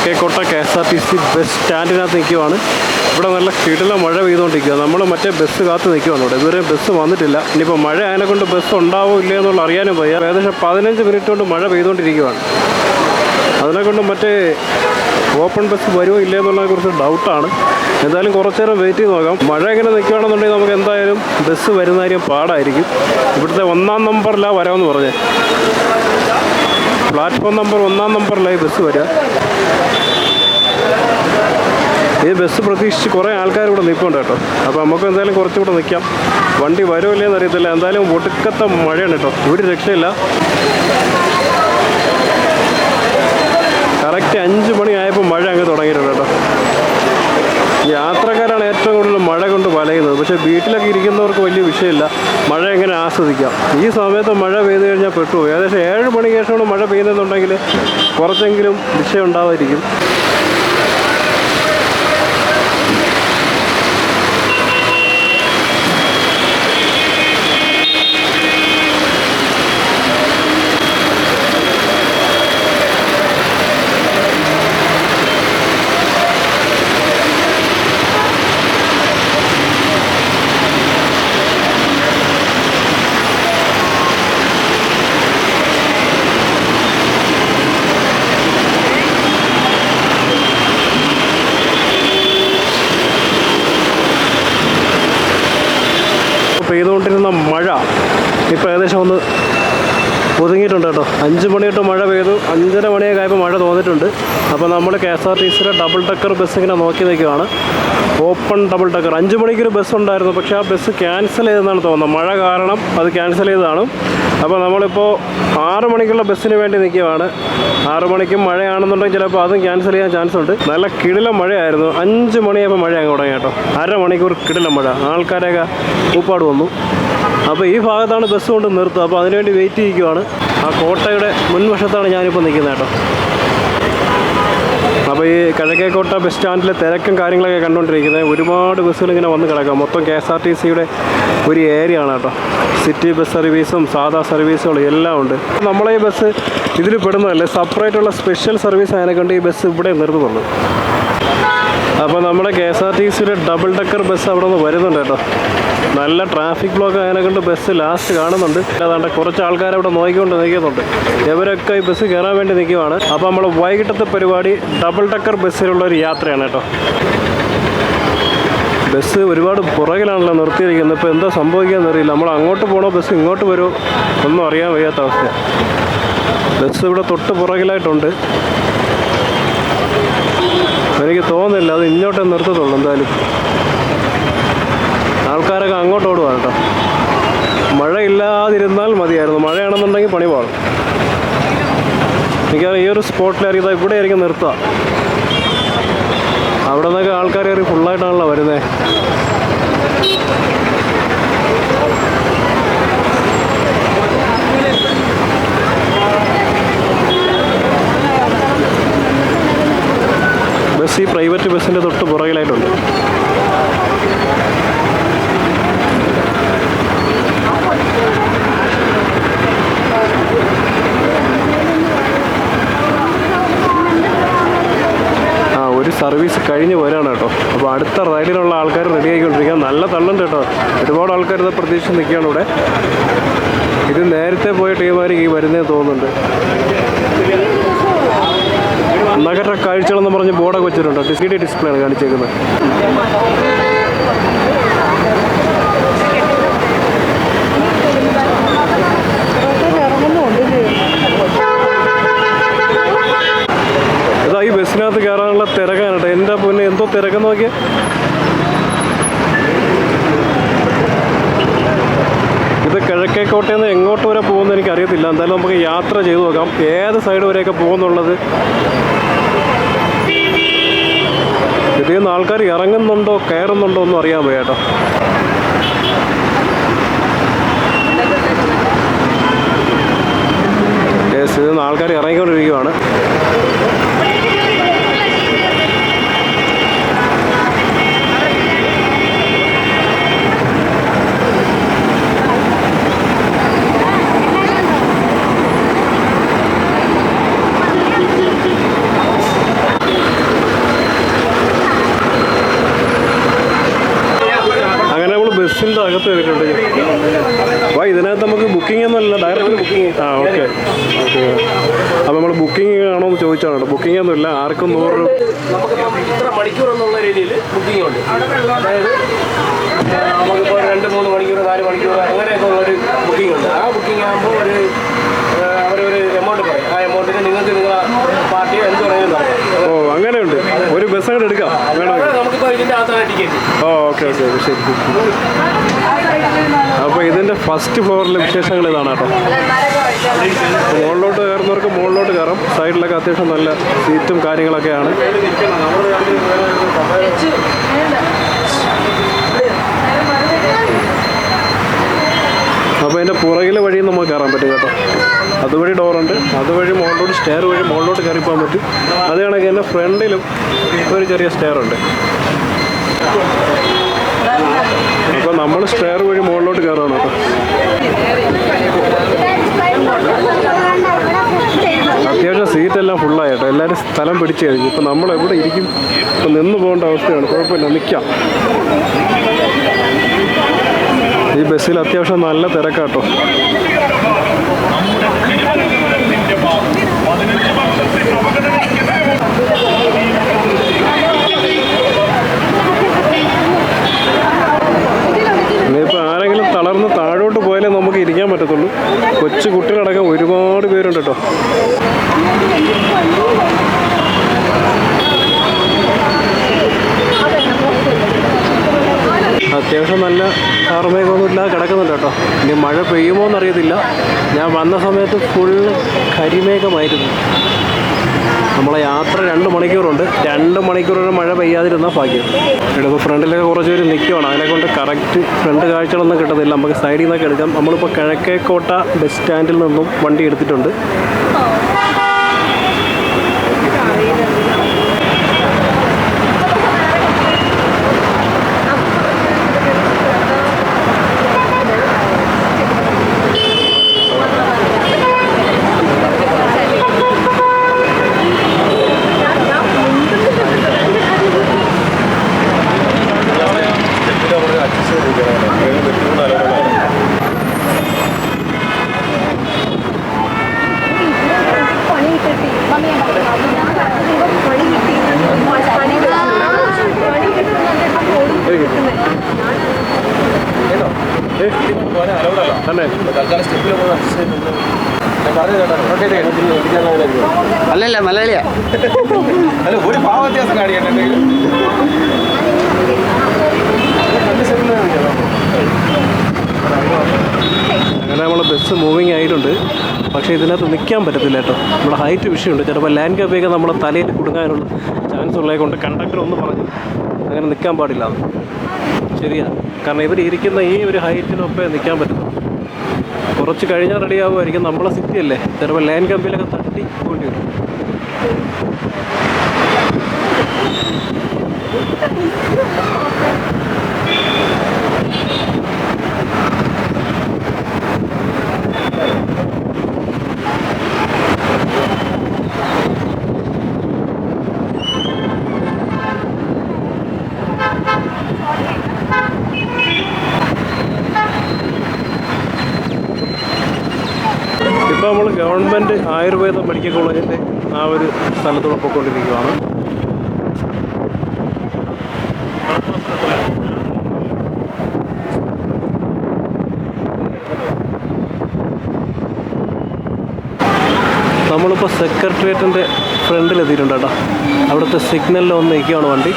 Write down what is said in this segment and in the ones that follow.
Kizhakkekotta K S R T C bus സ്റ്റാൻഡിനകത്ത് നിൽക്കുവാണ്. ഇവിടെ നല്ല കിടില മഴ പെയ്തുകൊണ്ടിരിക്കുക നമ്മൾ മറ്റേ ബസ് കാത്ത് നിൽക്കുവാണ് ഇവിടെ. ഇതുവരെ ബസ് വന്നിട്ടില്ല. ഇനിയിപ്പോൾ മഴ അതിനെ കൊണ്ട് ബസ് ഉണ്ടാവോ ഇല്ലേ എന്നുള്ള അറിയാനും പോയി ഏകദേശം പതിനഞ്ച് മിനിറ്റ് കൊണ്ട് മഴ പെയ്തുകൊണ്ടിരിക്കുകയാണ് അതിനെ കൊണ്ട് മറ്റേ ഓപ്പൺ ബസ് വരുമോ ഇല്ലേ എന്നുള്ളതിനെ കുറിച്ച് ഡൗട്ടാണ് എന്തായാലും കുറച്ച് നേരം വെയിറ്റ് ചെയ്ത് നോക്കാം. മഴ ഇങ്ങനെ നിൽക്കുകയാണെന്നുണ്ടെങ്കിൽ നമുക്ക് എന്തായാലും ബസ് വരുന്ന കാര്യം പാടായിരിക്കും. ഇവിടുത്തെ ഒന്നാം നമ്പറിലാണ് വരാമെന്ന് പറഞ്ഞേ. പ്ലാറ്റ്ഫോം നമ്പർ ഒന്നാം നമ്പറിലായി ബസ് വരിക ഈ ബസ് പ്രതീക്ഷിച്ച് കുറേ ആൾക്കാർ ഇവിടെ നിൽപ്പുണ്ട് കേട്ടോ. അപ്പോൾ നമുക്ക് എന്തായാലും കുറച്ചുകൂടെ നിൽക്കാം. വണ്ടി വരുമോ ഇല്ലയെന്ന് അറിയത്തില്ല. എന്തായാലും ഒടുക്കത്തെ മഴയാണ് കേട്ടോ. ഒരു രക്ഷയില്ല. കറക്റ്റ് അഞ്ച് മണിയായപ്പോൾ മഴ അങ്ങ് തുടങ്ങിയിട്ടുണ്ട് കേട്ടോ. യാത്രക്കാരാണ് ഏറ്റവും കൂടുതൽ മഴ കൊണ്ട് വലയുന്നത്. പക്ഷേ വീട്ടിലൊക്കെ ഇരിക്കുന്നവർക്ക് വലിയ വിഷയമില്ല. മഴ എങ്ങനെ ആസ്വദിക്കാം? ഈ സമയത്ത് മഴ പെയ്തു കഴിഞ്ഞാൽ പെട്ടു ഏകദേശം ഏഴ് മണിക്ക് ശേഷമാണ് മഴ പെയ്യുന്നതെന്നുണ്ടെങ്കിൽ കുറച്ചെങ്കിലും വിഷയം ഉണ്ടാവാതിരിക്കും. പെയ്തുകൊണ്ടിരുന്ന മഴ ഇപ്പോൾ ഏകദേശം ഒന്ന് ഒതുങ്ങിയിട്ടുണ്ട് കേട്ടോ. അഞ്ച് മണി തൊട്ട് മഴ പെയ്തു. അഞ്ചര മണിയൊക്കെ ആയപ്പോൾ മഴ തോന്നിയിട്ടുണ്ട്. അപ്പോൾ നമ്മൾ കെ എസ് ആർ ടി സിയുടെ ഡബിൾ ടക്കർ ബസ് ഇങ്ങനെ നോക്കി നിൽക്കുകയാണ്. ഓപ്പൺ ഡബിൾ ടക്കർ അഞ്ച് മണിക്കൊരു ബസ് ഉണ്ടായിരുന്നു. പക്ഷെ ആ ബസ് ക്യാൻസൽ ചെയ്തെന്നാണ് തോന്നുന്നത്. മഴ കാരണം അത് ക്യാൻസൽ ചെയ്തതാണ്. അപ്പോൾ നമ്മളിപ്പോൾ ആറ് മണിക്കുള്ള ബസ്സിന് വേണ്ടി നിൽക്കുകയാണ്. ആറ് മണിക്കും മഴയാണെന്നുണ്ടെങ്കിൽ ചിലപ്പോൾ അതും ക്യാൻസൽ ചെയ്യാൻ ചാൻസ് ഉണ്ട്. നല്ല കിടില മഴയായിരുന്നു. അഞ്ച് മണിയായപ്പോൾ മഴ അങ്ങ് തുടങ്ങി കേട്ടോ. അര മണിക്കൂർ കിടില മഴ. ആൾക്കാരെയൊക്കെ കൂപ്പാട് വന്നു. അപ്പോൾ ഈ ഭാഗത്താണ് ബസ് കൊണ്ട് നിർത്തുക. അപ്പോൾ അതിനുവേണ്ടി വെയിറ്റ് ചെയ്യുകയാണ് ആ കോട്ടയുടെ മുൻവശത്താണ് ഞാനിപ്പോൾ നിൽക്കുന്നത് കേട്ടോ. അപ്പോൾ ഈ കിഴക്കേക്കോട്ട ബസ് സ്റ്റാൻഡിലെ തിരക്കും കാര്യങ്ങളൊക്കെ കണ്ടുകൊണ്ടിരിക്കുന്നത്. ഒരുപാട് ബസ്സുകൾ ഇങ്ങനെ വന്ന് കിടക്കാം മൊത്തം കെ എസ് ആർ ടി സിയുടെ ഒരു ഏരിയ ആണ് കേട്ടോ. സിറ്റി ബസ് സർവീസും സാധാ സർവീസുകളും എല്ലാം ഉണ്ട്. നമ്മളെ ഈ ബസ് ഇതിൽ പെടുന്നതല്ലേ? സെപ്പറേറ്റ് ഉള്ള സ്പെഷ്യൽ സർവീസ് അതിനെക്കൊണ്ട് ഈ ബസ് ഇവിടെ നിർത്തുന്നുള്ളൂ. അപ്പോൾ നമ്മുടെ കെ എസ് ആർ ടി സിയുടെ ഡബിൾ ഡക്കർ ബസ് അവിടെ നിന്ന് വരുന്നുണ്ട് കേട്ടോ. നല്ല ട്രാഫിക് ബ്ലോക്ക് അതിനെ കൊണ്ട് ബസ് ലാസ്റ്റ് കാണുന്നുണ്ട്. അതാണ്ട് കുറച്ച് ആൾക്കാർ അവിടെ നോക്കിക്കൊണ്ട് നിൽക്കുന്നുണ്ട്. ഇവരൊക്കെ ഈ ബസ് കയറാൻ വേണ്ടി നിൽക്കുവാണ്. അപ്പോൾ നമ്മൾ വൈകിട്ടത്തെ പരിപാടി ഡബിൾ ഡക്കർ ബസ്സിലുള്ള ഒരു യാത്രയാണ് കേട്ടോ. ബസ് ഒരുപാട് പുറകിലാണല്ലോ നിർത്തിയിരിക്കുന്നത്. ഇപ്പോൾ എന്താ സംഭവിക്കാന്ന് അറിയില്ല. നമ്മൾ അങ്ങോട്ട് പോകണോ ബസ് ഇങ്ങോട്ട് വരുമോ ഒന്നും അറിയാൻ വയ്യാത്ത അവസ്ഥ ബസ് ഇവിടെ തൊട്ട് പുറകിലായിട്ടുണ്ട്. എനിക്ക് തോന്നുന്നില്ല അത് ഇങ്ങോട്ടേ നിർത്തത്തുള്ളൂ എന്തായാലും. ആൾക്കാരൊക്കെ അങ്ങോട്ട് ഓടുവാണ് കേട്ടോ. മഴ ഇല്ലാതിരുന്നാൽ മതിയായിരുന്നു. മഴയാണെന്നുണ്ടെങ്കിൽ പണി പാടും എനിക്ക് ഈ ഒരു സ്പോട്ടിലായിരിക്കും. ഇവിടെ ആയിരിക്കും നിർത്തുക. അവിടെ നിന്നൊക്കെ ആൾക്കാർ കയറി ഫുള്ളായിട്ടാണല്ലോ വരുന്നത് ബസ് ഈ പ്രൈവറ്റ് ബസ്സിന്റെ തൊട്ട് പുറകിലായിട്ടുണ്ട്. ഒരു സർവീസ് കഴിഞ്ഞ് വരാണ് കേട്ടോ. അപ്പോൾ അടുത്ത റൈഡിലുള്ള ആൾക്കാർ റെഡി ആയിക്കൊണ്ടിരിക്കുക നല്ല തള്ളുണ്ട് കേട്ടോ. ഒരുപാട് ആൾക്കാർ ഇത് പ്രതീക്ഷിച്ച് നിൽക്കുകയാണ് ഇവിടെ. ഇത് നേരത്തെ പോയ ടീമാർക്ക് ഈ വരുന്നതെന്ന് തോന്നുന്നുണ്ട്. നഗര കാഴ്ചകളെന്ന് പറഞ്ഞ് ബോർഡൊക്കെ വെച്ചിട്ടുണ്ട്. ഡിസ്പ്ലേ ഡിസ്പ്ലേ ആണ് കാണിച്ചേക്കുന്നത്. ഇതാ ഈ ബസ്സിനകത്ത് കയറാനുള്ള തിരക്കാണ് കേട്ടോ. എന്റെ പൊന്നെ? എന്തോ തിരക്കെന്ന് നോക്കിയാൽ ഇത് കിഴക്കേക്കോട്ടയിൽ നിന്ന് എങ്ങോട്ട് വരെ പോകുമെന്ന് എനിക്കറിയത്തില്ല. എന്തായാലും നമുക്ക് യാത്ര ചെയ്തു നോക്കാം. ഏത് സൈഡ് വരെയൊക്കെ പോകുന്നുള്ളത്? ഇതിൽ നിന്ന് ആൾക്കാർ ഇറങ്ങുന്നുണ്ടോ കയറുന്നുണ്ടോ ഒന്നും അറിയാൻ വയ്യ കേട്ടോ. ഇതിൽ നിന്ന് ആൾക്കാർ ഇറങ്ങിക്കൊണ്ടിരിക്കുകയാണ് ബസ്സിന്റെ അകത്ത് കയറിയിട്ടുണ്ട്. അപ്പോൾ ഇതിനകത്ത് നമുക്ക് ബുക്കിംഗ് ഒന്നുമല്ല ഡയറക്റ്റ് ബുക്കിംഗ് ആ ഓക്കെ ഓക്കെ അപ്പോൾ നമ്മൾ ബുക്കിംഗ് ആണോ എന്ന് ചോദിച്ചാണ് കേട്ടോ. ബുക്കിംഗ് ഒന്നുമില്ല ആർക്കും നൂറ് രൂപ. നമുക്കിപ്പം ഇത്ര മണിക്കൂർ എന്നുള്ള രീതിയിൽ ബുക്കിംഗ് ഉണ്ട്. അതായത് ആ, നമുക്കിപ്പോൾ രണ്ട് മൂന്ന് മണിക്കൂർ നാല് മണിക്കൂർ അങ്ങനെയൊക്കെ ഉള്ളൊരു ബുക്കിംഗ് ഉണ്ട്. ആ ബുക്കിംഗ് ആകുമ്പോൾ ഒരു ആ, അവരൊരു എമൗണ്ട് പറയും. ആ എമൗണ്ടിന് നിങ്ങൾക്ക് നിങ്ങളെ പാർട്ടി എന്ത് പറയുന്നത് നടത്താം. ഓ അങ്ങനെയുണ്ട്. ഒരു ബസ് അങ്ങോട്ട് എടുക്കാം വേണമെങ്കിൽ. ഇതിന്റെ ശരി അപ്പോൾ ഇതിന്റെ ഫസ്റ്റ് ഫ്ലോറിലെ വിശേഷങ്ങൾ ഇതാണ് കേട്ടോ. മുകളിലോട്ട് കയറുന്നവർക്ക് മുകളിലോട്ട് കയറാം. സൈഡിലൊക്കെ അത്യാവശ്യം നല്ല സീറ്റും കാര്യങ്ങളൊക്കെയാണ്. അപ്പോൾ അതിന്റെ പുറകിലെ വഴി നമുക്ക് കയറാൻ പറ്റും കേട്ടോ. അതുവഴി ഡോറുണ്ട് അതുവഴി മുകളിലോട്ട് സ്റ്റെയർ വഴി മുകളിലോട്ട് കയറി പറ്റും. അത് കണക്ക് ഫ്രണ്ടിലും ഒരു ചെറിയ സ്റ്റെയർ ഉണ്ട്. അപ്പോൾ നമ്മൾ സ്റ്റെയർ വഴി മുകളിലോട്ട് കയറാണ് അത്യാവശ്യം സീറ്റെല്ലാം ഫുള്ളായി കേട്ടോ. എല്ലാവരും സ്ഥലം പിടിച്ചു കഴിഞ്ഞു. ഇപ്പം നമ്മൾ എവിടെ ഇരിക്കും? ഇപ്പൊ നിന്ന് പോകേണ്ട അവസ്ഥയാണ്. കുഴപ്പമില്ല. നിൽക്കാം ഈ ബസ്സിൽ അത്യാവശ്യം നല്ല തിരക്കാട്ടോ. ഇനിയിപ്പോൾ കൊച്ചു കുട്ടികളടക്കം ഒരുപാട് പേരുണ്ട് കേട്ടോ അത്യാവശ്യം നല്ല കാർമേഘമൊന്നും ഇല്ലാതെ കിടക്കുന്നുണ്ട് കേട്ടോ ഇനി മഴ പെയ്യുമോ എന്നറിയത്തില്ല ഞാൻ വന്ന സമയത്ത് ഫുള്ള് കരിമേഘമായിരുന്നു. നമ്മളെ യാത്ര രണ്ട് മണിക്കൂറുണ്ട്. രണ്ട് മണിക്കൂറിന് മഴ പെയ്യാതിരുന്നാൽ ഭാഗ്യം. ഇവിടെ ഫ്രണ്ടിലൊക്കെ കുറച്ച് പേര് നിൽക്കുവാണ് അതിനെ കൊണ്ട് കറക്റ്റ് ഫ്രണ്ട് കാഴ്ചകളൊന്നും കിട്ടത്തില്ല. നമുക്ക് സൈഡിൽ നിന്നൊക്കെ എടുക്കാം. നമ്മളിപ്പോൾ കിഴക്കേക്കോട്ട ബസ് സ്റ്റാൻഡിൽ നിന്നും വണ്ടി എടുത്തിട്ടുണ്ട് ഏ, തന്നെ തൽക്കാലം സ്റ്റെപ്പിൽ പോകുന്ന ഞാൻ പറഞ്ഞു കേട്ടോ അല്ലല്ല മലയാളിയാ. അല്ല ഒരു ഭാവ വ്യത്യാസം കാണിക്കണ്ടെങ്കിൽ അങ്ങനെ നമ്മളെ ബസ് മൂവിങ് ആയിട്ടുണ്ട്. പക്ഷേ ഇതിനകത്ത് നിൽക്കാൻ പറ്റത്തില്ല കേട്ടോ. നമ്മുടെ ഹൈറ്റ് വിഷയമുണ്ട്. ചിലപ്പോൾ ലാൻഡ് കപ്പിയൊക്കെ നമ്മുടെ തലയിൽ കുടുങ്ങാനുള്ള ചാൻസ് ഉള്ളത് കൊണ്ട് കണ്ടക്ടർ ഒന്ന് പറഞ്ഞു. അങ്ങനെ നിൽക്കാൻ പാടില്ല. ശരിയാ. കാരണം ഇവർ ഇരിക്കുന്ന ഈ ഒരു ഹൈറ്റിനൊപ്പേ നിൽക്കാൻ പറ്റുന്നു കുറച്ച് കഴിഞ്ഞാൽ റെഡി ആവുമായിരിക്കും. നമ്മളെ സിറ്റി അല്ലേ? ചിലപ്പോൾ ലാൻഡ് കമ്പിയിലൊക്കെ തട്ടി പോകേണ്ടി വരും. ഇപ്പോൾ നമ്മൾ ഗവൺമെന്റ് ആയുർവേദ മെഡിക്കൽ കോളേജിന്റെ ആ ഒരു സ്ഥലത്തോടെ പോയിക്കൊണ്ടിരിക്കുകയാണ് നമ്മളിപ്പോൾ സെക്രട്ടേറിയറ്റിന്റെ ഫ്രണ്ടിലെത്തിയിട്ടുണ്ട് കേട്ടോ അവിടുത്തെ സിഗ്നലിൽ ഒന്ന് നിൽക്കുകയാണ് വണ്ടി.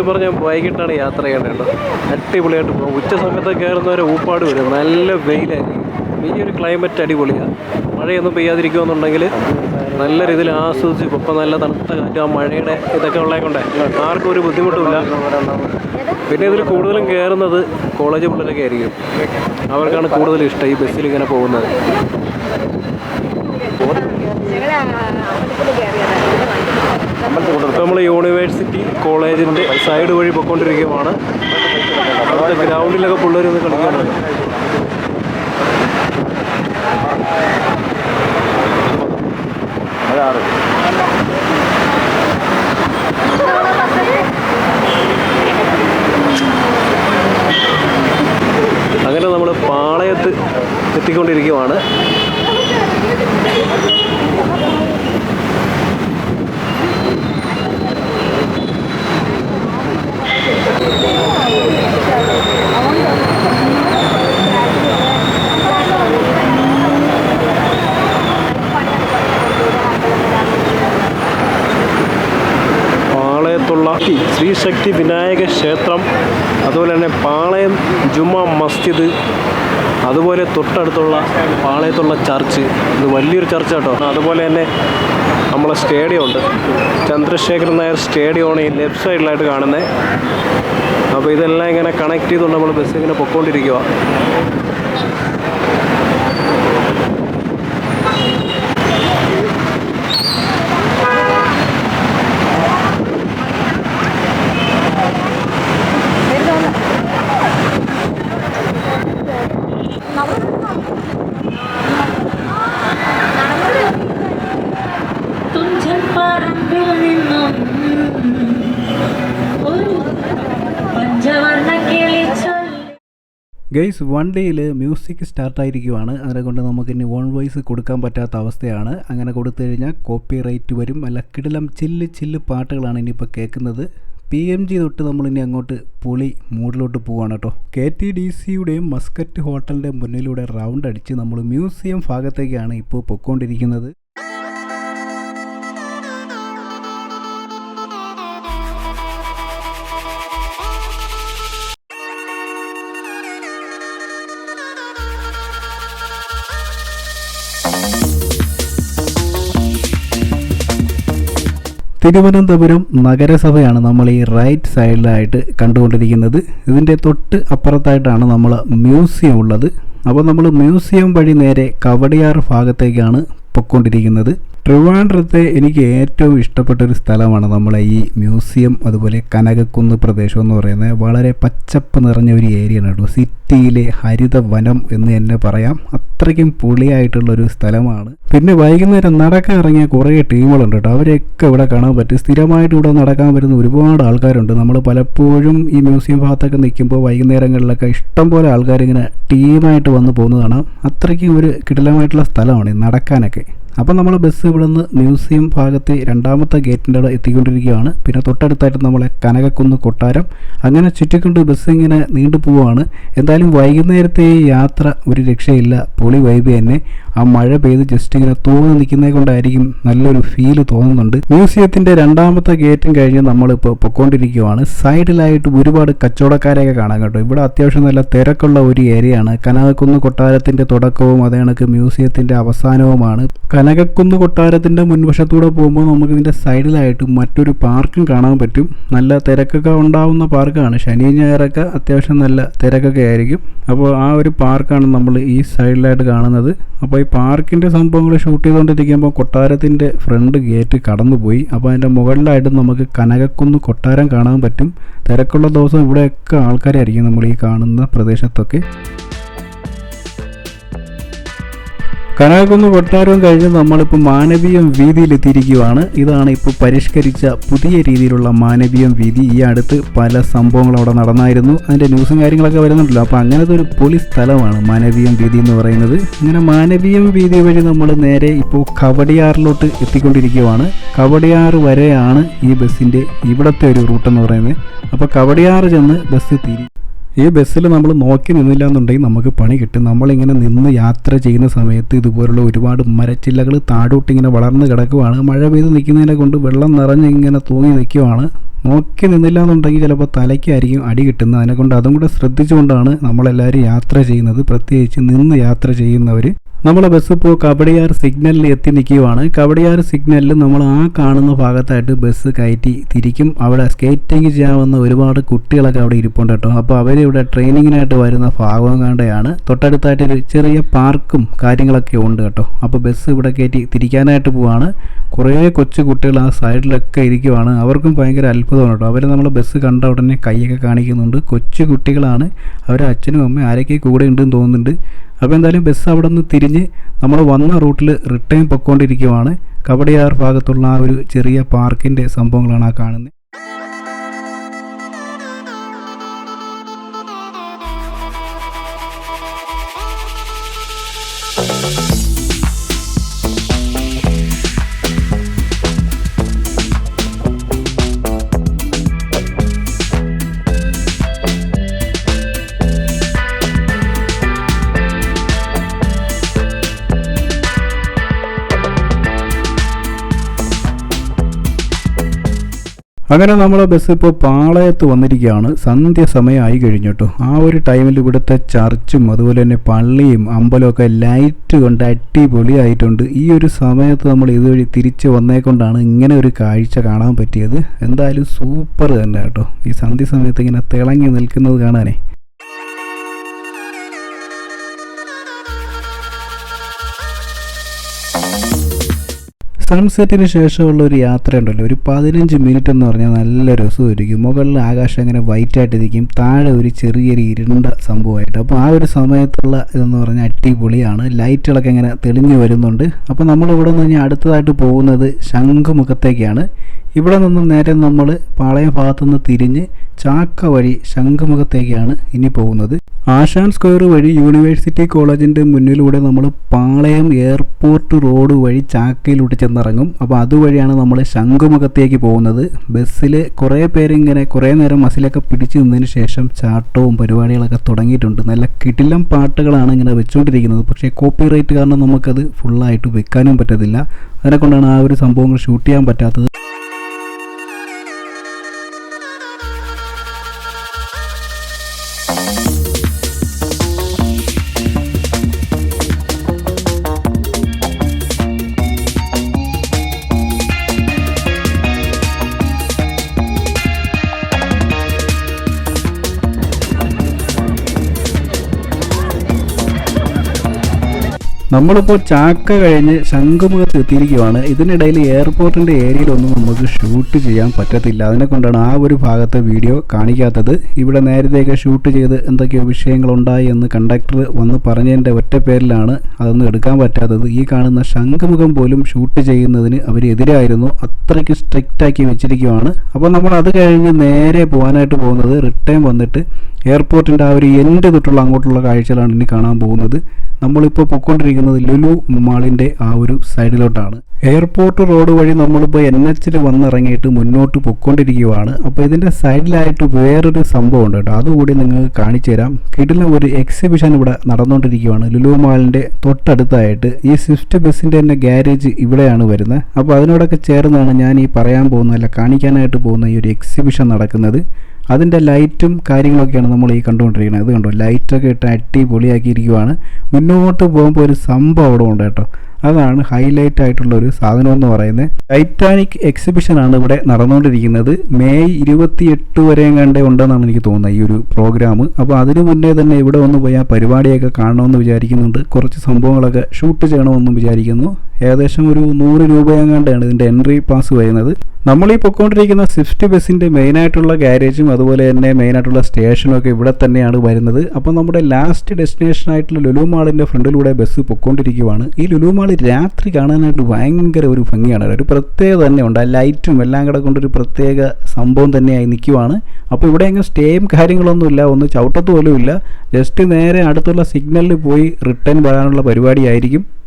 ശരിക്കും പറഞ്ഞാൽ വൈകിട്ടാണ് യാത്ര ചെയ്യേണ്ടത് അടിപൊളിയായിട്ട് പോകും ഉച്ച സമയത്ത് കയറുന്നവരെ ഊപ്പാട് വരും നല്ല വെയിലായിരിക്കും ഒരു ക്ലൈമറ്റ് അടിപൊളിയാണ് മഴയൊന്നും പെയ്യാതിരിക്കുമെന്നുണ്ടെങ്കിൽ നല്ല രീതിയിൽ ആസ്വദിച്ച് ഇപ്പം നല്ല തണുത്ത കാറ്റ് ആ മഴയുടെ ഇതൊക്കെ ഉള്ളതുകൊണ്ടേ ആർക്കും ഒരു ബുദ്ധിമുട്ടുമില്ല പിന്നെ ഇതിൽ കൂടുതലും കയറുന്നത് കോളേജ് പിള്ളേരൊക്കെ ആയിരിക്കും അവർക്കാണ് കൂടുതൽ ഇഷ്ടം ഈ ബസ്സിൽ ഇങ്ങനെ പോകുന്നത് ഇപ്പം നമ്മൾ യൂണിവേഴ്സിറ്റി കോളേജിന്റെ സൈഡ് വഴി പൊയ്ക്കൊണ്ടിരിക്കുകയാണ്. അവിടുത്തെ ഗ്രൗണ്ടിലൊക്കെ പിള്ളേർ ഒന്ന് കളിക്കാനുണ്ട് അങ്ങനെ നമ്മൾ പാളയത്ത് എത്തിക്കൊണ്ടിരിക്കുവാണ് പാളയത്തുള്ള ശ്രീശക്തി വിനായക ക്ഷേത്രം അതുപോലെ തന്നെ പാളയം ജുമാ മസ്ജിദ് അതുപോലെ തൊട്ടടുത്തുള്ള പാളയത്തുള്ള ചർച്ച്. ഇത് വലിയൊരു ചർച്ച കേട്ടോ. അതുപോലെ തന്നെ നമ്മളെ സ്റ്റേഡിയം ഉണ്ട്. ചന്ദ്രശേഖരൻ നായർ സ്റ്റേഡിയമാണ് ഈ ലെഫ്റ്റ് സൈഡിലായിട്ട് കാണുന്നത്. അപ്പോൾ ഇതെല്ലാം ഇങ്ങനെ കണക്ട് ചെയ്തുകൊണ്ട് നമ്മൾ ബസ് ഇങ്ങനെ പൊക്കോണ്ടിരിക്കുക ഗൈസ് വൺ ഡേയിൽ മ്യൂസിക് സ്റ്റാർട്ടായിരിക്കുവാണ് അതിനെ കൊണ്ട് നമുക്കിനി വൺ വോയിസ് കൊടുക്കാൻ പറ്റാത്ത അവസ്ഥയാണ്. അങ്ങനെ കൊടുത്തു കഴിഞ്ഞാൽ കോപ്പി റൈറ്റ് വരും. അല്ല കിടിലം ചില്ല് ചില്ല് പാട്ടുകളാണ് ഇനിയിപ്പോൾ കേൾക്കുന്നത്. പി എം ജി തൊട്ട് നമ്മളിനി അങ്ങോട്ട് പുളി മൂഡിലോട്ട് പോവാണ് കേട്ടോ. കെ ടി ഡി സിയുടെയും മസ്കറ്റ് ഹോട്ടലിന്റെ മുന്നിലൂടെ റൗണ്ട് അടിച്ച് നമ്മൾ മ്യൂസിയം ഭാഗത്തേക്കാണ് ഇപ്പോൾ പൊയ്ക്കൊണ്ടിരിക്കുന്നത് തിരുവനന്തപുരം നഗരസഭയാണ് നമ്മൾ ഈ റൈറ്റ് സൈഡിലായിട്ട് കണ്ടുകൊണ്ടിരിക്കുന്നത്. ഇതിന്റെ തൊട്ട് അപ്പുറത്തായിട്ടാണ് നമ്മൾ മ്യൂസിയം ഉള്ളത്. അപ്പോൾ നമ്മൾ മ്യൂസിയം വഴി നേരെ കവടിയാർ ഭാഗത്തേക്കാണ് പൊയ്ക്കൊണ്ടിരിക്കുന്നത്. ട്രിവാൻഡ്രത്തെ എനിക്ക് ഏറ്റവും ഇഷ്ടപ്പെട്ട ഒരു സ്ഥലമാണ് നമ്മളെ ഈ മ്യൂസിയം അതുപോലെ കനകക്കുന്ന് പ്രദേശം എന്ന് പറയുന്നത്. വളരെ പച്ചപ്പ് നിറഞ്ഞ ഒരു ഏരിയയാണ് കേട്ടോ. സിറ്റിയിലെ ഹരിത വനം എന്ന് തന്നെ പറയാം. അത്രയ്ക്കും പുളിയായിട്ടുള്ളൊരു സ്ഥലമാണ്. പിന്നെ വൈകുന്നേരം നടക്കാൻ ഇറങ്ങിയ കുറേ ടീമുകളുണ്ട് കേട്ടോ. അവരെയൊക്കെ ഇവിടെ കാണാൻ പറ്റും. സ്ഥിരമായിട്ട് ഇവിടെ നടക്കാൻ വരുന്ന ഒരുപാട് ആൾക്കാരുണ്ട്. നമ്മൾ പലപ്പോഴും ഈ മ്യൂസിയം ഭാഗത്തൊക്കെ നിൽക്കുമ്പോൾ വൈകുന്നേരങ്ങളിലൊക്കെ ഇഷ്ടം പോലെ ആൾക്കാരിങ്ങനെ ടീമായിട്ട് വന്ന് പോകുന്നതാണ്. അത്രയ്ക്കും ഒരു കിടിലമായിട്ടുള്ള സ്ഥലമാണ് നടക്കാനൊക്കെ. അപ്പോൾ നമ്മൾ ബസ് ഇവിടെ നിന്ന് മ്യൂസിയം ഭാഗത്തെ രണ്ടാമത്തെ ഗേറ്റിന്റെ അവിടെ എത്തിക്കൊണ്ടിരിക്കുകയാണ്. പിന്നെ തൊട്ടടുത്തായിട്ട് നമ്മളെ കനകക്കുന്ന് കൊട്ടാരം. അങ്ങനെ ചുറ്റിക്കൊണ്ട് ബസ് ഇങ്ങനെ നീണ്ടു പോവുകയാണ്. എന്തായാലും വൈകുന്നേരത്തെ യാത്ര ഒരു രക്ഷയില്ല. പൊളി വൈബ് തന്നെ. ആ മഴ പെയ്ത് ജസ്റ്റ് ഇങ്ങനെ തൂങ്ങി നിൽക്കുന്നത് കൊണ്ടായിരിക്കും നല്ലൊരു ഫീൽ തോന്നുന്നുണ്ട്. മ്യൂസിയത്തിന്റെ രണ്ടാമത്തെ ഗേറ്റും കഴിഞ്ഞ് നമ്മളിപ്പോൾ പൊക്കോണ്ടിരിക്കുകയാണ് സൈഡിലായിട്ട് ഒരുപാട് കച്ചവടക്കാരെയൊക്കെ കാണാൻ കേട്ടോ. ഇവിടെ അത്യാവശ്യം നല്ല തിരക്കുള്ള ഒരു ഏരിയയാണ് കനകക്കുന്ന് കൊട്ടാരത്തിന്റെ തുടക്കവും അതേ കണക്ക് മ്യൂസിയത്തിന്റെ അവസാനവുമാണ്. കനകക്കുന്ന് കൊട്ടാരത്തിന്റെ മുൻവശത്തൂടെ പോകുമ്പോൾ നമുക്ക് ഇതിന്റെ സൈഡിലായിട്ട് മറ്റൊരു പാർക്കും കാണാൻ പറ്റും. നല്ല തിരക്കൊക്കെ ഉണ്ടാവുന്ന പാർക്കാണ്. ശനി ഞായറൊക്കെ അത്യാവശ്യം നല്ല തിരക്കൊക്കെ ആയിരിക്കും. അപ്പോൾ ആ ഒരു പാർക്കാണ് നമ്മൾ ഈ സൈഡിലായിട്ട് കാണുന്നത്. അപ്പോൾ ഈ പാർക്കിന്റെ സംഭവങ്ങൾ ഷൂട്ട് ചെയ്തുകൊണ്ടിരിക്കുമ്പോൾ കൊട്ടാരത്തിന്റെ ഫ്രണ്ട് ഗേറ്റ് കടന്നുപോയി. അപ്പോൾ അതിന്റെ മുകളിലായിട്ട് നമുക്ക് കനകക്കുന്ന് കൊട്ടാരം കാണാൻ പറ്റും. തിരക്കുള്ള ദിവസം ഇവിടെയൊക്കെ ആൾക്കാരായിരിക്കും നമ്മൾ ഈ കാണുന്ന പ്രദേശത്തൊക്കെ. കനകക്കുന്ന് കൊട്ടാരവും കഴിഞ്ഞ് നമ്മളിപ്പോൾ മാനവീയം വീതിയിലെത്തിയിരിക്കുകയാണ് ഇതാണ് ഇപ്പോൾ പരിഷ്കരിച്ച പുതിയ രീതിയിലുള്ള മാനവീയം വീതി. ഈ അടുത്ത് പല സംഭവങ്ങൾ അവിടെ നടന്നായിരുന്നു. അതിന്റെ ന്യൂസും കാര്യങ്ങളൊക്കെ വരുന്നുണ്ടല്ലോ. അപ്പോൾ അങ്ങനത്തെ ഒരു പൊളി സ്ഥലമാണ് മാനവീയം വീതി എന്ന് പറയുന്നത്. ഇങ്ങനെ മാനവീയം വീതി വഴി നമ്മൾ നേരെ ഇപ്പോൾ കവടിയാറിലോട്ട് എത്തിക്കൊണ്ടിരിക്കുവാണ്. കവടിയാർ വരെയാണ് ഈ ബസ്സിന്റെ ഇവിടുത്തെ ഒരു റൂട്ട് എന്ന് പറയുന്നത്. അപ്പോൾ കവടിയാർ ചെന്ന് ബസ് തിരി ഈ ബസ്സിൽ നമ്മൾ നോക്കി നിന്നില്ല എന്നുണ്ടെങ്കിൽ നമുക്ക് പണി കിട്ടും. നമ്മളിങ്ങനെ നിന്ന് യാത്ര ചെയ്യുന്ന സമയത്ത് ഇതുപോലുള്ള ഒരുപാട് മരച്ചില്ലകൾ താടോട്ടിങ്ങനെ വളർന്ന് കിടക്കുവാണ്. മഴ പെയ്ത് നിൽക്കുന്നതിനെ കൊണ്ട് വെള്ളം നിറഞ്ഞ് ഇങ്ങനെ തൂങ്ങി നിൽക്കുവാണ്. നോക്കി നിന്നില്ല എന്നുണ്ടെങ്കിൽ ചിലപ്പോൾ തലയ്ക്കായിരിക്കും അടി കിട്ടുന്നത്. അതിനെക്കൊണ്ട് അതും കൂടെ ശ്രദ്ധിച്ചുകൊണ്ടാണ് നമ്മളെല്ലാവരും യാത്ര ചെയ്യുന്നത്. പ്രത്യേകിച്ച് നിന്ന് യാത്ര ചെയ്യുന്നവർ നമ്മളെ ബസ് ഇപ്പോൾ കവടിയാർ സിഗ്നലിൽ എത്തി നിൽക്കുകയാണ്. കവടിയാർ സിഗ്നലിൽ നമ്മൾ ആ കാണുന്ന ഭാഗത്തായിട്ട് ബസ് കയറ്റി തിരിക്കും. അവിടെ സ്കേറ്റിംഗ് ചെയ്യാവുന്ന ഒരുപാട് കുട്ടികളൊക്കെ അവിടെ ഇരിപ്പുണ്ട് കേട്ടോ. അപ്പോൾ അവരിവിടെ ട്രെയിനിങ്ങിനായിട്ട് വരുന്ന ഭാഗം കണ്ടെയാണ് തൊട്ടടുത്തായിട്ട് ഒരു ചെറിയ പാർക്കും കാര്യങ്ങളൊക്കെ ഉണ്ട് കേട്ടോ. അപ്പോൾ ബസ് ഇവിടെ കയറ്റി തിരിക്കാനായിട്ട് പോവാണ്. കുറേ കൊച്ചു കുട്ടികൾ ആ സൈഡിലൊക്കെ ഇരിക്കുവാണ്. അവർക്കും ഭയങ്കര അത്ഭുതമാണ് കേട്ടോ. അവർ നമ്മൾ ബസ് കണ്ട ഉടനെ കൈയൊക്കെ കാണിക്കുന്നുണ്ട്. കൊച്ചു കുട്ടികളാണ്. അവരെ അച്ഛനും അമ്മയും ആരൊക്കെ കൂടെ ഉണ്ടെന്ന് തോന്നുന്നുണ്ട്. അപ്പോൾ എന്തായാലും ബസ് അവിടെ നിന്ന് തിരിഞ്ഞ് നമ്മൾ വന്ന റൂട്ടിൽ റിട്ടേൺ പൊയ്ക്കൊണ്ടിരിക്കുവാണ്. കവടിയാർ ഭാഗത്തുള്ള ആ ഒരു ചെറിയ പാർക്കിന്റെ സംഭവങ്ങളാണ് ആ കാണുന്നത്. അങ്ങനെ നമ്മൾ ബസ് ഇപ്പോൾ പാളയത്ത് വന്നിരിക്കുകയാണ് സന്ധ്യ സമയമായി കഴിഞ്ഞിട്ടോ ആ ഒരു ടൈമിൽ ഇവിടുത്തെ ചർച്ചും അതുപോലെ തന്നെ പള്ളിയും അമ്പലമൊക്കെ ലൈറ്റ് കൊണ്ട് അടിപൊളിയായിട്ടുണ്ട്. ഈ ഒരു സമയത്ത് നമ്മൾ ഇതുവഴി തിരിച്ച് വന്നേക്കൊണ്ടാണ് ഇങ്ങനെ ഒരു കാഴ്ച കാണാൻ പറ്റിയത്. എന്തായാലും സൂപ്പർ തന്നെ കേട്ടോ ഈ സന്ധ്യ സമയത്ത് ഇങ്ങനെ തിളങ്ങി നിൽക്കുന്നത് കാണാനേ. സൺസെറ്റിന് ശേഷമുള്ള ഒരു യാത്ര ഉണ്ടല്ലോ ഒരു പതിനഞ്ച് മിനിറ്റ് എന്ന് പറഞ്ഞാൽ നല്ല രസമായിരിക്കും. മുകളിൽ ആകാശം അങ്ങനെ ആയിട്ടിരിക്കും. താഴെ ഒരു ചെറിയൊരു ഇരുണ്ട സംഭവമായിട്ട്. അപ്പോൾ ആ ഒരു സമയത്തുള്ള ഇതെന്ന് പറഞ്ഞാൽ അടിപൊളിയാണ്. ലൈറ്റുകളൊക്കെ ഇങ്ങനെ തെളിഞ്ഞു വരുന്നുണ്ട്. അപ്പോൾ നമ്മൾ ഇവിടെ നിന്ന് ഇനി അടുത്തതായിട്ട് പോകുന്നത് ശംഖുമുഖത്തേക്കാണ്. ഇവിടെ നിന്നും നേരെ നമ്മൾ പാളയം ഭാഗത്തുനിന്ന് തിരിഞ്ഞ് ചാക്ക വഴി ശംഖുമുഖത്തേക്കാണ് ഇനി പോകുന്നത്. ആശാൻ സ്ക്വയർ വഴി യൂണിവേഴ്സിറ്റി കോളേജിന്റെ മുന്നിലൂടെ നമ്മൾ പാളയം എയർപോർട്ട് റോഡ് വഴി ചാക്കയിലൂടെ ചെന്നിറങ്ങും അപ്പോൾ അതുവഴിയാണ് നമ്മൾ ശംഖുമുഖത്തേക്ക് പോകുന്നത്. ബസ്സിൽ കുറേ പേരിങ്ങനെ കുറേ നേരം മസിലൊക്കെ പിടിച്ചു നിന്നതിന് ശേഷം ചാട്ടവും പരിപാടികളൊക്കെ തുടങ്ങിയിട്ടുണ്ട്. നല്ല കിടിലം പാട്ടുകളാണ് ഇങ്ങനെ വെച്ചുകൊണ്ടിരിക്കുന്നത് പക്ഷേ കോപ്പി റൈറ്റ് കാരണം നമുക്കത് ഫുള്ളായിട്ട് വെക്കാനും പറ്റത്തില്ല. അതിനെക്കൊണ്ടാണ് ആ ഒരു സംഭവങ്ങൾ ഷൂട്ട് ചെയ്യാൻ പറ്റാത്തത്. നമ്മളിപ്പോൾ ചാക്ക കഴിഞ്ഞ് ശംഖുമുഖത്ത് എത്തിയിരിക്കുവാണ്. ഇതിനിടയിൽ എയർപോർട്ടിന്റെ ഏരിയയിലൊന്നും നമുക്ക് ഷൂട്ട് ചെയ്യാൻ പറ്റത്തില്ല. അതിനെ കൊണ്ടാണ് ആ ഒരു ഭാഗത്തെ വീഡിയോ കാണിക്കാത്തത്. ഇവിടെ നേരത്തെയൊക്കെ ഷൂട്ട് ചെയ്ത് എന്തൊക്കെയോ വിഷയങ്ങളുണ്ടായി എന്ന് കണ്ടക്ടർ വന്ന് പറഞ്ഞതിന്റെ ഒറ്റ പേരിലാണ് അതൊന്നും എടുക്കാൻ പറ്റാത്തത്. ഈ കാണുന്ന ശംഖുമുഖം പോലും ഷൂട്ട് ചെയ്യുന്നതിന് അവരെതിരായിരുന്നു അത്രയ്ക്ക് സ്ട്രിക്റ്റാക്കി വെച്ചിരിക്കുവാണ്. അപ്പോൾ നമ്മൾ അത് കഴിഞ്ഞ് നേരെ പോകാനായിട്ട് പോകുന്നത് റിട്ടേൺ വന്നിട്ട് എയർപോർട്ടിന്റെ ആ ഒരു എൻഡ് തൊട്ടുള്ള അങ്ങോട്ടുള്ള കാഴ്ചകളാണ് ഇനി കാണാൻ പോകുന്നത്. നമ്മളിപ്പോൾ പൊയ്ക്കൊണ്ടിരിക്കുന്നത് ലുലു മാളിന്റെ ആ ഒരു സൈഡിലോട്ടാണ്. എയർപോർട്ട് റോഡ് വഴി നമ്മളിപ്പോൾ എൻ എച്ചിൽ വന്നിറങ്ങിയിട്ട് മുന്നോട്ട് പൊയ്ക്കൊണ്ടിരിക്കുകയാണ്. അപ്പോൾ ഇതിന്റെ സൈഡിലായിട്ട് വേറൊരു സംഭവം ഉണ്ട് കേട്ടോ. അതുകൂടി നിങ്ങൾക്ക് കാണിച്ചു തരാം. കിടിലം ഒരു എക്സിബിഷൻ ഇവിടെ നടന്നുകൊണ്ടിരിക്കുകയാണ്. ലുലു മാളിന്റെ തൊട്ടടുത്തായിട്ട് ഈ സ്വിഫ്റ്റ് ബസ്സിന്റെ തന്നെ ഗ്യാരേജ് ഇവിടെയാണ് വരുന്നത്. അപ്പോൾ അതിനോടൊക്കെ ചേർന്നാണ് ഞാൻ ഈ പറയാൻ പോകുന്ന അല്ല കാണിക്കാനായിട്ട് പോകുന്ന ഈ ഒരു എക്സിബിഷൻ നടക്കുന്നത്. അതിന്റെ ലൈറ്റും കാര്യങ്ങളൊക്കെയാണ് നമ്മൾ ഈ കണ്ടുകൊണ്ടിരിക്കുന്നത്. ഇത് കണ്ടോ? ലൈറ്റൊക്കെ ഇട്ട് അടിപൊളിയാക്കിയിരിക്കുവാണ്. മുന്നോട്ട് പോകുമ്പോൾ ഒരു സംഭവം അവിടെ ഉണ്ട് കേട്ടോ. അതാണ് ഹൈലൈറ്റ് ആയിട്ടുള്ള ഒരു സാധനം എന്ന് പറയുന്നത് ടൈറ്റാനിക് എക്സിബിഷനാണ് ഇവിടെ നടന്നുകൊണ്ടിരിക്കുന്നത്. മെയ് ഇരുപത്തി എട്ട് വരെയും കണ്ടേ ഉണ്ടെന്നാണ് എനിക്ക് തോന്നുന്നത് ഈ ഒരു പ്രോഗ്രാം അപ്പോൾ അതിനു മുന്നേ തന്നെ ഇവിടെ ഒന്ന് പോയി ആ പരിപാടിയൊക്കെ കാണണമെന്ന് വിചാരിക്കുന്നുണ്ട്. കുറച്ച് സംഭവങ്ങളൊക്കെ ഷൂട്ട് ചെയ്യണമെന്നും വിചാരിക്കുന്നു. ഏകദേശം ഒരു നൂറ് രൂപയെങ്ങാണ്ടാണ് ഇതിന്റെ എൻട്രി പാസ് വരുന്നത്. നമ്മൾ ഈ പൊയ്ക്കൊണ്ടിരിക്കുന്ന സ്വിഫ്റ്റ് ബസ്സിന്റെ മെയിനായിട്ടുള്ള ഗാരേജും അതുപോലെ തന്നെ മെയിനായിട്ടുള്ള സ്റ്റേഷനും ഒക്കെ ഇവിടെ തന്നെയാണ് വരുന്നത്. അപ്പോൾ നമ്മുടെ ലാസ്റ്റ് ഡെസ്റ്റിനേഷൻ ആയിട്ടുള്ള ലുലു മാളിന്റെ ഫ്രണ്ടിലൂടെ ബസ് പൊയ്ക്കൊണ്ടിരിക്കുവാണ് ഈ ലുലു മാൾ രാത്രി കാണാനായിട്ട് ഭയങ്കര ഒരു ഭംഗിയാണ്. ഒരു പ്രത്യേകത തന്നെ ഉണ്ട് ആ ലൈറ്റും എല്ലാം കൂടെ കൊണ്ടൊരു പ്രത്യേക സംഭവം തന്നെയായി നിൽക്കുവാണ് അപ്പോൾ ഇവിടെ എങ്ങനെ സ്റ്റേയും കാര്യങ്ങളൊന്നുമില്ല ഒന്ന് ചവിട്ടത്ത് പോലും ഇല്ല. ജസ്റ്റ് നേരെ അടുത്തുള്ള സിഗ്നലിൽ പോയി റിട്ടേൺ വരാനുള്ള പരിപാടിയായിരിക്കും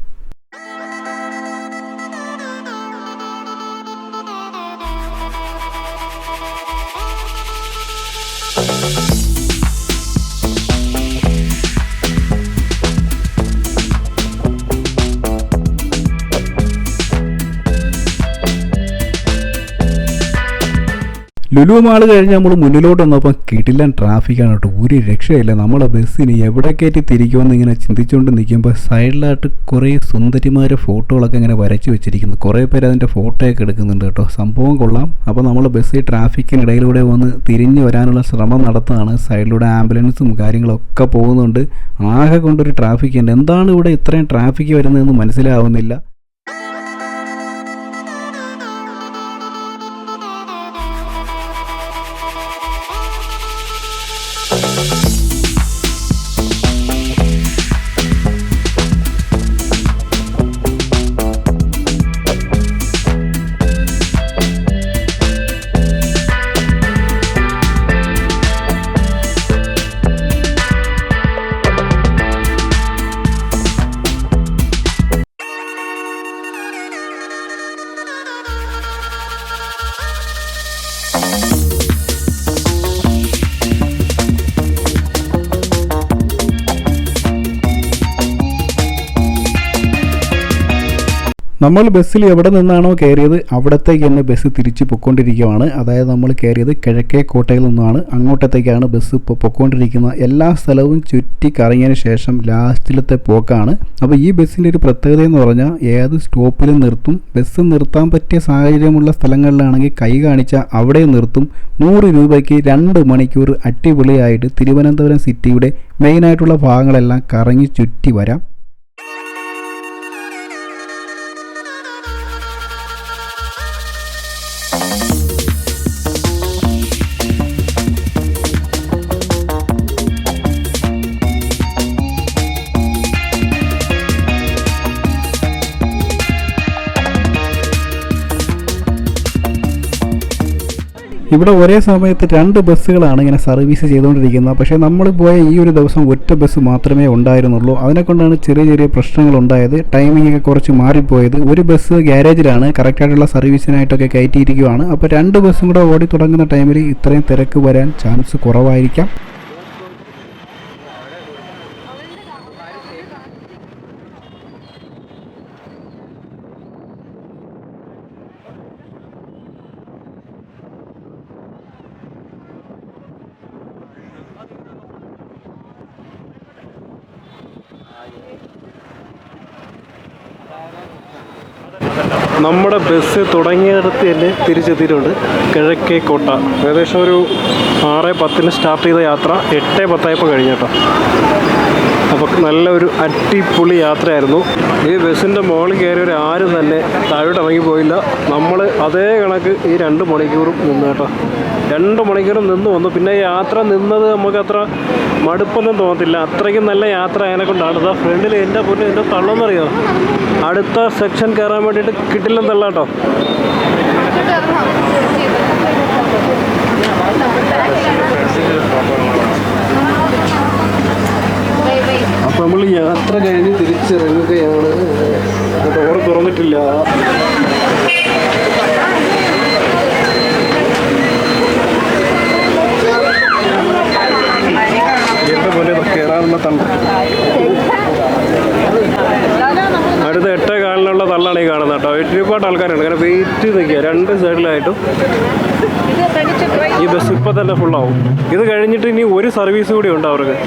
ലുലു മാൾ കഴിഞ്ഞ് നമ്മൾ മുന്നിലോട്ട് വന്നപ്പം കിടിലൻ ട്രാഫിക്കാണ് കേട്ടോ. ഒരു രക്ഷയില്ല. നമ്മളെ ബസ്സിന് എവിടെ കയറ്റി തിരിക്കുമെന്ന് ഇങ്ങനെ ചിന്തിച്ചുകൊണ്ട് നിൽക്കുമ്പോൾ സൈഡിലായിട്ട് കുറേ സുന്ദരിമാരെ ഫോട്ടോകളൊക്കെ ഇങ്ങനെ വരച്ച് വെച്ചിരിക്കുന്നു. കുറേ പേര് അതിന്റെ ഫോട്ടോയൊക്കെ എടുക്കുന്നുണ്ട് കേട്ടോ. സംഭവം കൊള്ളാം. അപ്പോൾ നമ്മൾ ബസ് ട്രാഫിക്കിനിടയിലൂടെ വന്ന് തിരിഞ്ഞു വരാനുള്ള ശ്രമം നടത്തുകയാണ്. സൈഡിലൂടെ ആംബുലൻസും കാര്യങ്ങളൊക്കെ പോകുന്നുണ്ട്. ആകെ കൊണ്ടൊരു ട്രാഫിക് ഉണ്ട്. എന്താണ് ഇവിടെ ഇത്രയും ട്രാഫിക് വരുന്നതെന്ന് മനസ്സിലാവുന്നില്ല. നമ്മൾ ബസ്സിൽ എവിടെ നിന്നാണോ കയറിയത് അവിടത്തേക്ക് തന്നെ ബസ് തിരിച്ച് പൊയ്ക്കൊണ്ടിരിക്കുകയാണ് അതായത് നമ്മൾ കയറിയത് കിഴക്കേ കോട്ടയിൽ നിന്നാണ്. അങ്ങോട്ടത്തേക്കാണ് ബസ് ഇപ്പോൾ പൊയ്ക്കൊണ്ടിരിക്കുന്നത്. എല്ലാ സ്ഥലവും ചുറ്റി കറങ്ങിയതിന് ശേഷം ലാസ്റ്റിലത്തെ പോക്കാണ്. അപ്പോൾ ഈ ബസ്സിന്റെ ഒരു പ്രത്യേകത എന്ന് പറഞ്ഞാൽ ഏത് സ്റ്റോപ്പിലും നിർത്തും ബസ് നിർത്താൻ പറ്റിയ സാഹചര്യമുള്ള സ്ഥലങ്ങളിലാണെങ്കിൽ കൈ കാണിച്ചാൽ അവിടെ നിർത്തും. നൂറ് രൂപയ്ക്ക് രണ്ട് മണിക്കൂർ അടിപൊളിയായിട്ട് തിരുവനന്തപുരം സിറ്റിയുടെ മെയിനായിട്ടുള്ള ഭാഗങ്ങളെല്ലാം കറങ്ങി ചുറ്റി വരാം. ഇവിടെ ഒരേ സമയത്ത് രണ്ട് ബസ്സുകളാണ് ഇങ്ങനെ സർവീസ് ചെയ്തുകൊണ്ടിരിക്കുന്നത്. പക്ഷേ നമ്മൾ പോയ ഈ ഒരു ദിവസം ഒറ്റ ബസ് മാത്രമേ ഉണ്ടായിരുന്നുള്ളൂ. അതിനെക്കൊണ്ടാണ് ചെറിയ ചെറിയ പ്രശ്നങ്ങൾ ഉണ്ടായത് ടൈമിംഗ് ഒക്കെ കുറച്ച് മാറിപ്പോയത്. ഒരു ബസ് ഗ്യാരേജിലാണ് കറക്റ്റായിട്ടുള്ള സർവീസിനായിട്ടൊക്കെ കയറ്റിയിരിക്കുകയാണ് അപ്പോൾ രണ്ട് ബസ്സും കൂടെ ഓടി തുടങ്ങുന്ന ടൈമിൽ ഇത്രയും തിരക്ക് വരാൻ ചാൻസ് കുറവായിരിക്കാം നമ്മുടെ ബസ് തുടങ്ങിയിടത്ത് തന്നെ തിരിച്ചെത്തിയിട്ടുണ്ട്. കിഴക്കേ കോട്ട. ഏകദേശം ഒരു ആറ് പത്തിന് സ്റ്റാർട്ട് ചെയ്ത യാത്ര എട്ട് പത്തായപ്പോൾ കഴിഞ്ഞു കേട്ടോ. അപ്പോൾ നല്ലൊരു അടിപൊളി യാത്രയായിരുന്നു. ഈ ബസ്സിന്റെ മുകളിൽ കയറിയവർ ആരും തന്നെ താഴോട്ട് ഇറങ്ങി പോയില്ല. നമ്മൾ അതേ കണക്ക് ഈ രണ്ട് മണിക്കൂറും നിന്ന് കേട്ടോ. രണ്ട് മണിക്കൂറും നിന്ന് വന്നു. പിന്നെ യാത്ര നിന്നത് നമുക്ക് അത്ര മടുപ്പൊന്നും തോന്നത്തില്ല. അത്രയ്ക്കും നല്ല യാത്ര അതിനെ കൊണ്ടാണ്. ഇതാ ഫ്രണ്ടിൽ എന്റെ പൊന്നു എന്റെ തള്ളെന്നറിയോ? അടുത്ത സെക്ഷൻ കയറാൻ വേണ്ടിയിട്ട് കിട്ടില്ലെന്ന് തള്ളാട്ടോ അപ്പോൾ നമ്മൾ യാത്ര കഴിഞ്ഞ് തിരിച്ചിറങ്ങുകയാണ്. ഡോർ തുറന്നിട്ടില്ല. തണ്ട് അടുത്ത എട്ടേ കാലിനുള്ള തള്ളാണ് ഈ കാണുന്നത് കേട്ടോ. ഒരുപാട് ആൾക്കാരുണ്ട്. അങ്ങനെ വെയിറ്റ് നിൽക്കുക. രണ്ട് സൈഡിലായിട്ടും ഈ ബസ് ഇപ്പം തന്നെ ഫുള്ളാവും ഇത് കഴിഞ്ഞിട്ട് ഇനി ഒരു സർവീസ് കൂടി ഉണ്ട് അവർക്ക്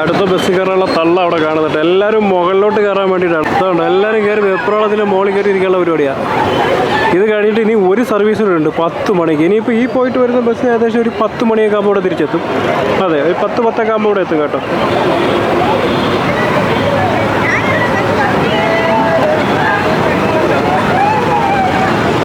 അടുത്ത ബസ് കയറാനുള്ള തള്ള അവിടെ കാണുന്നുണ്ട്. എല്ലാവരും മുകളിലോട്ട് കയറാൻ വേണ്ടിയിട്ടാണ്. അതുകൊണ്ട് എല്ലാവരും കയറി വെപ്രാളത്തിന്റെ മുകളിൽ കയറി ഇരിക്കാനുള്ള പരിപാടിയാണ് ഇത് കഴിഞ്ഞിട്ട് ഇനി ഒരു സർവീസ് കൂടെ ഉണ്ട് പത്ത് മണിക്ക്. ഇനിയിപ്പോൾ ഈ പോയിട്ട് വരുന്ന ബസ് ഏകദേശം ഒരു പത്ത് മണിയൊക്കെ ആകുമ്പോൾ ഇവിടെ തിരിച്ചെത്തും. അതെ ഒരു പത്ത് പത്തൊക്കെ ആകുമ്പോൾ ഇവിടെ എത്തും കേട്ടോ.